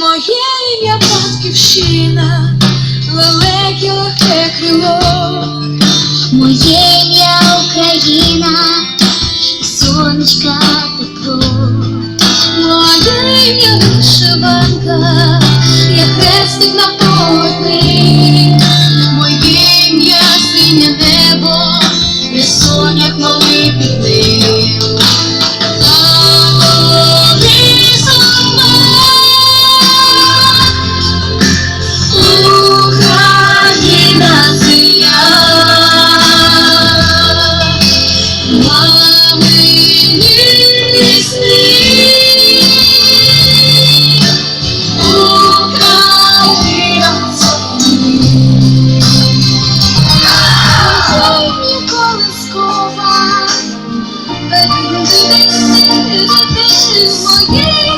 Моє ім'я батьківщина, велике легке крило, моє ім'я Україна, і сонечка тепло, моє ім'я вишиванка, я хрестик на полотні. But you didn't see the vision, well, yeah.